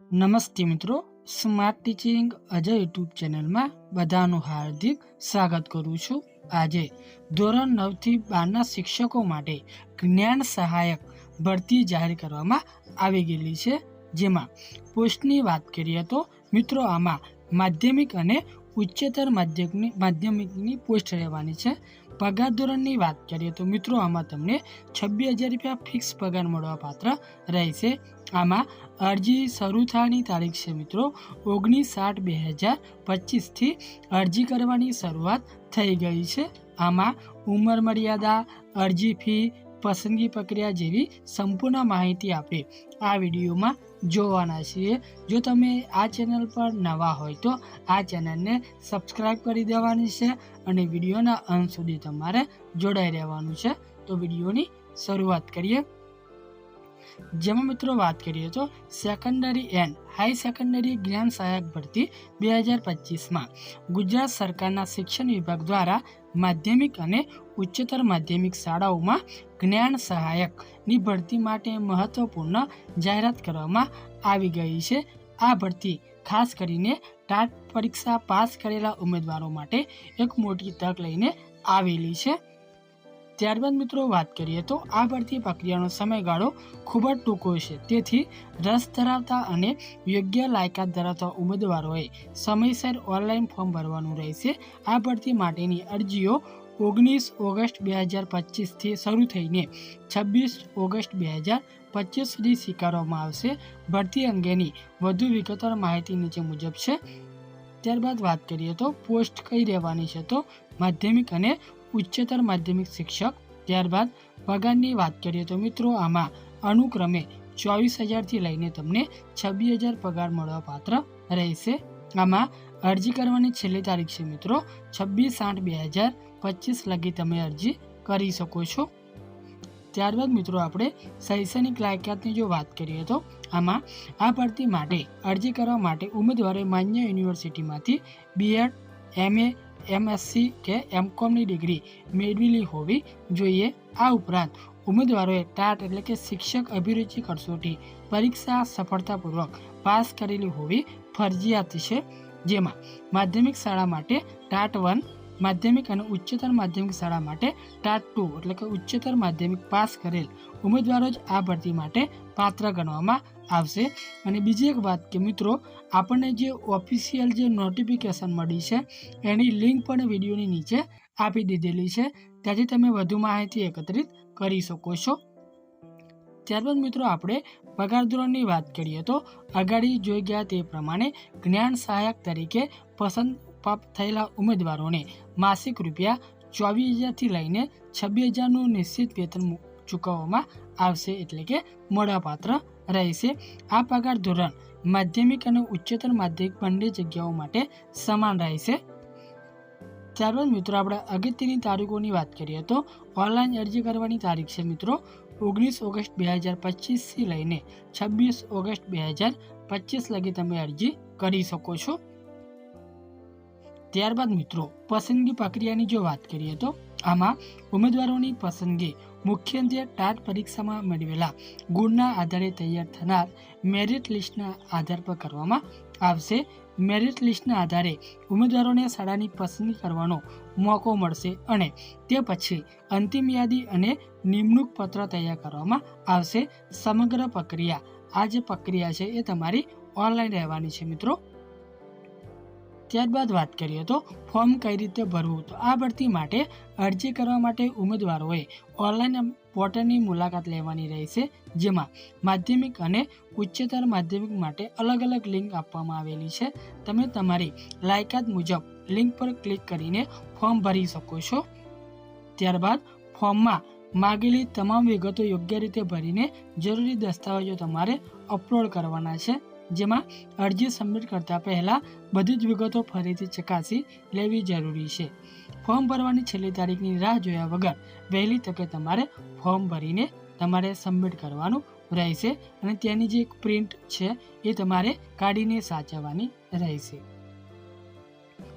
નમસ્તે મિત્રો, smart teaching Ajay YouTube ચેનલમાં બધાનું હાર્દિક સ્વાગત કરું છું. આજે ધોરણ નવથી બારના શિક્ષકો માટે જ્ઞાન સહાયક ભરતી જાહેર કરવામાં આવી ગયેલી છે. જેમાં પોસ્ટની વાત કરીએ તો, મિત્રો આમાં માધ્યમિક અને ઉચ્ચતર માધ્યમિકની માધ્યમિકની પોસ્ટ રહેવાની છે. પગાર ધોરણની વાત કરીએ તો મિત્રો આમાં તમને છવ્વીસ હજાર રૂપિયા ફિક્સ પગાર મળવા પાત્ર રહેશે. આમાં અરજી શરૂ થવાની તારીખ છે મિત્રો. ઓગણીસ આઠ બે હજાર પચીસથી અરજી કરવાની શરૂઆત થઈ ગઈ છે. આમાં ઉંમર મર્યાદા, અરજી ફી, પસંદગી પ્રક્રિયા જેવી સંપૂર્ણ માહિતી આપણે આ વિડીયોમાં જોવાના છીએ. જો તમે આ ચેનલ પર નવા હોય તો આ ચેનલને સબસ્ક્રાઈબ કરી દેવાની છે અને વિડીયોના અંત સુધી તમારે જોડાઈ રહેવાનું છે. તો વિડીયોની શરૂઆત કરીએ. જેમાં મિત્રો વાત કરીએ તો સેકન્ડરી એન્ડ હાઈ સેકન્ડરી જ્ઞાન સહાયક ભરતી બે હજાર પચીસમાં ગુજરાત સરકારના શિક્ષણ વિભાગ દ્વારા માધ્યમિક અને ઉચ્ચતર માધ્યમિક શાળાઓમાં જ્ઞાન સહાયકની ભરતી માટે મહત્વપૂર્ણ જાહેરાત કરવામાં આવી ગઈ છે. આ ભરતી ખાસ કરીને ટાટ પરીક્ષા પાસ કરેલા ઉમેદવારો માટે એક મોટી તક લઈને આવેલી છે. ત્યારબાદ મિત્રો વાત કરીએ તો આ ભરતી પ્રક્રિયાનો સમયગાળો ખૂબ જ ટૂંકો છે. તેથી રસ ધરાવતા અને યોગ્ય લાયકાત ધરાવતા ઉમેદવારોએ સમયસર ઓનલાઈન ફોર્મ ભરવાનું રહેશે. આ ભરતી માટેની અરજીઓ ઓગણીસ ઓગસ્ટ બે હજાર પચીસથી શરૂ થઈને છવ્વીસ ઓગસ્ટ બે હજાર પચીસ સુધી સ્વીકારવામાં આવશે. ભરતી અંગેની વધુ વિગતવાર માહિતી નીચે મુજબ છે. ત્યારબાદ વાત કરીએ તો પોસ્ટ કઈ રહેવાની છે તો માધ્યમિક અને ઉચ્ચતર માધ્યમિક શિક્ષક. ત્યારબાદ પગારની વાત કરીએ તો મિત્રો આમાં અનુક્રમે ચોવીસ હજારથી લઈને તમને છવ્વીસ હજાર પગાર મળવા પાત્ર રહેશે. આમાં અરજી કરવાની છેલ્લી તારીખ છે મિત્રો છવ્વીસ આઠ બે હજાર પચીસ લગી તમે અરજી કરી શકો છો. ત્યારબાદ મિત્રો આપણે શૈક્ષણિક લાયકાતની જો વાત કરીએ તો આમાં આ ભરતી માટે અરજી કરવા માટે ઉમેદવારે માન્ય યુનિવર્સિટીમાંથી બીએડ એમએ એમએસસી કે એમકોમની ડિગ્રી મેળવેલી હોવી જોઈએ. આ ઉપરાંત ઉમેદવારોએ ટાટ એટલે કે શિક્ષક અભિરુચિ કસોટી પરીક્ષા સફળતાપૂર્વક પાસ કરેલી હોવી ફરજિયાત છે. જેમાં માધ્યમિક શાળા માટે ટાટ વન માધ્યમિક અને ઉચ્ચતર માધ્યમિક શાળા માટે ટાટ ટુ એટલે કે ઉચ્ચતર માધ્યમિક પાસ કરેલ ઉમેદવારો જ આ ભરતી માટે પાત્ર ગણવામાં આવશે. અને બીજી એક વાત કે મિત્રો, આપણને જે ઓફિશિયલ જે નોટિફિકેશન મળી છે, એની લિંક પણ વિડીયોની નીચે આપી દીધેલી છે. ત્યાંથી તમે વધુ માહિતી એકત્રિત કરી શકો છો. ત્યારબાદ મિત્રો, આપણે પગાર ધોરણની વાત કરીએ તો, અગાડી જોઈ ગયા તે પ્રમાણે જ્ઞાન સહાયક તરીકે પસંદ પ્રાપ્ત થયેલા ઉમેદવારોને માસિક રૂપિયા ચોવીસ હજારથી લઈને છવ્વીસ હજારનું નિશ્ચિત વેતન ચૂકવવામાં આવશે એટલે કે મોડાપાત્ર રહેશે. આ પગાર ધોરણ માધ્યમિક અને ઉચ્ચતર માધ્યમિક બંને જગ્યાઓ માટે સમાન રહેશે. ત્યારબાદ મિત્રો, આપણે અગત્યની તારીખોની વાત કરીએ તો ઓનલાઈન અરજી કરવાની તારીખ છે મિત્રો, ઓગણીસ ઓગસ્ટ બે હજાર પચીસથી લઈને છવ્વીસ ઓગસ્ટ બે હજાર પચીસ લગી તમે અરજી કરી શકો છો. ત્યારબાદ મિત્રો, પસંદગી પ્રક્રિયાની જો વાત કરીએ તો, આમાં ઉમેદવારોની પસંદગી મુખ્યત્વે ટાટ પરીક્ષામાં મેળવેલા ગુણના આધારે તૈયાર થનાર મેરિટ લિસ્ટના આધાર પર કરવામાં આવશે. મેરિટ લિસ્ટના આધારે ઉમેદવારોને શાળાની પસંદગી કરવાનો મોકો મળશે અને તે પછી અંતિમ યાદી અને નિમણૂક પત્ર તૈયાર કરવામાં આવશે. સમગ્ર પ્રક્રિયા, આ જે પ્રક્રિયા છે એ તમારી ઓનલાઈન રહેવાની છે મિત્રો. ત્યારબાદ વાત કરીએ તો ફોર્મ કઈ રીતે ભરવું? તો આ ભરતી માટે અરજી કરવા માટે ઉમેદવારોએ ઓનલાઈન પોર્ટલની મુલાકાત લેવાની રહેશે, જેમાં માધ્યમિક અને ઉચ્ચતર માધ્યમિક માટે અલગ અલગ લિંક આપવામાં આવેલી છે. તમે તમારી લાયકાત મુજબ લિંક પર ક્લિક કરીને ફોર્મ ભરી શકો છો. ત્યારબાદ ફોર્મમાં માગેલી તમામ વિગતો યોગ્ય રીતે ભરીને જરૂરી દસ્તાવેજો તમારે અપલોડ કરવાના છે. જેમાં અરજી સબમિટ કરતા પહેલાં બધી જ વિગતો ફરીથી ચકાસી લેવી જરૂરી છે. ફોર્મ ભરવાની છેલ્લી તારીખની રાહ જોયા વગર વહેલી તકે તમારે ફોર્મ ભરીને તમારે સબમિટ કરવાનું રહેશે અને ત્યાંની જે એક પ્રિન્ટ છે એ તમારે કાઢીને સાચવવાની રહેશે.